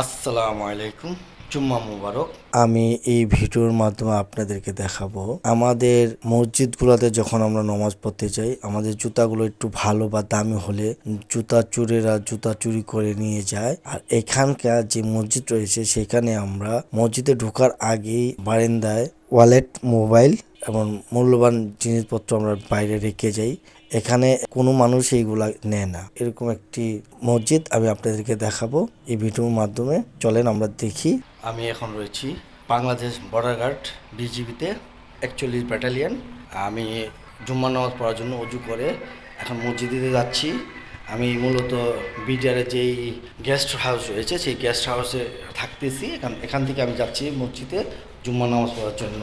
আসসালামু আলাইকুম, জুম্মা মুবারক। আমি এই ভিডিওর মাধ্যমে আপনাদেরকে দেখাবো, আমাদের মসজিদগুলোতে যখন আমরা নমাজ পড়তে যাই, আমাদের জুতাগুলো একটু ভালো বা দামি হলে জুতা চুরেরা জুতা চুরি করে নিয়ে যায়। আর এখানকার যে মসজিদ রয়েছে, সেখানে আমরা মসজিদে ঢোকার আগেই বারান্দায় ওয়ালেট, মোবাইল এবং মূল্যবান জিনিসপত্র আমরা বাইরে রেখে যাই। এখানে কোনো মানুষ এইগুলা নেয় না। এরকম একটি মসজিদ আমি আপনাদেরকে দেখাবো। এই ভিডিওর মাধ্যমে চলেন আমরা দেখি। আমি এখন রয়েছি বাংলাদেশ বর্ডার গার্ড বিজিবিতে, একচল্লিশ ব্যাটালিয়ান আমি জুম্মা নামাজ পড়ার জন্য অজু করে এখন মসজিদে যাচ্ছি। আমি মূলত বিডিআরের যেই গেস্ট হাউস রয়েছে, সেই গেস্ট হাউসে থাকতেছি। এখান এখান থেকে আমি যাচ্ছি মসজিদে জুম্মা নামাজ পড়ার জন্য।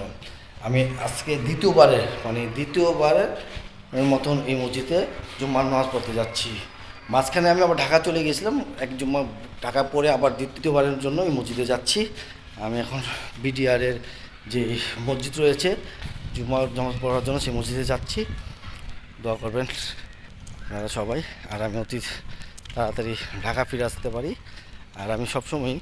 আমি আজকে দ্বিতীয়বারের মানে দ্বিতীয়বারের মতন এই মসজিদে জুম্মার নামাজ পড়তে যাচ্ছি। মাঝখানে আমি আবার ঢাকা চলে গেছিলাম, এক জুম্মা ঢাকা পরে আবার দ্বিতীয়বারের জন্য এই মসজিদে যাচ্ছি। আমি এখন বিডিআরের যে মসজিদ রয়েছে, জুম্মা নামাজ পড়ার জন্য সেই মসজিদে যাচ্ছি। দোয়া করবেন আপনারা সবাই, আর আমি অতি তাড়াতাড়ি ঢাকা ফিরে আসতে পারি। আর আমি সবসময়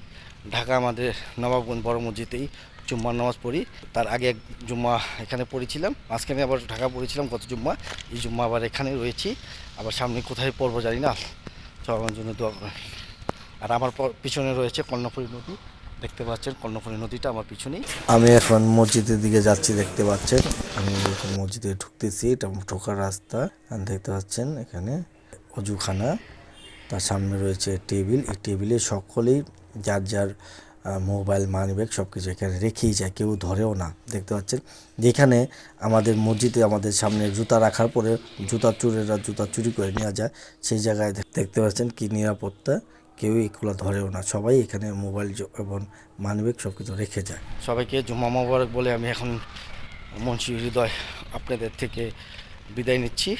ঢাকা আমাদের নবাবগঞ্জ বড় মসজিদেই জুম্মার নামাজ পড়ি। তার আগে এক জুম্মা এখানে পড়েছিলাম। মাঝখানে আবার ঢাকা পড়েছিলাম গত জুম্মা। এই জুম্মা আবার এখানে রয়েছি। আবার সামনে কোথায় পড়ব জানি না। সব জন্য দোয়া আর আমার পিছনে রয়েছে কর্ণফুলী নদী। দেখতে পাচ্ছেন কর্ণফুলী নদীটা আমার পিছনেই। আমি এখন মসজিদের দিকে যাচ্ছি, দেখতে পাচ্ছেন। আমি এখন মসজিদে ঢুকতেছি। এটা ঢোকার রাস্তা। দেখতে পাচ্ছেন এখানে অজুখানা। তার সামনে রয়েছে টেবিল। এই টেবিলে সকলেই যার যার মোবাইল মানিব্যাগ সব কিছু এখানে রেখেই যায়, কেউ ধরেও না। দেখতে পাচ্ছেন? যেখানে আমাদের মসজিদে আমাদের সামনে জুতা রাখার পরে জুতা চুরেরা জুতা চুরি করে নেওয়া যায়, সেই জায়গায় দেখতে পাচ্ছেন কি নিরাপত্তা। কেউ এগুলো ধরেও না। সবাই এখানে মোবাইল এবং মানিব্যাগ সব কিছু রেখে যায়। সবাইকে জুম্মা মোবারক বলে আমি এখন মুন্সি হৃদয় আপনাদের থেকে বিদায় নিচ্ছি।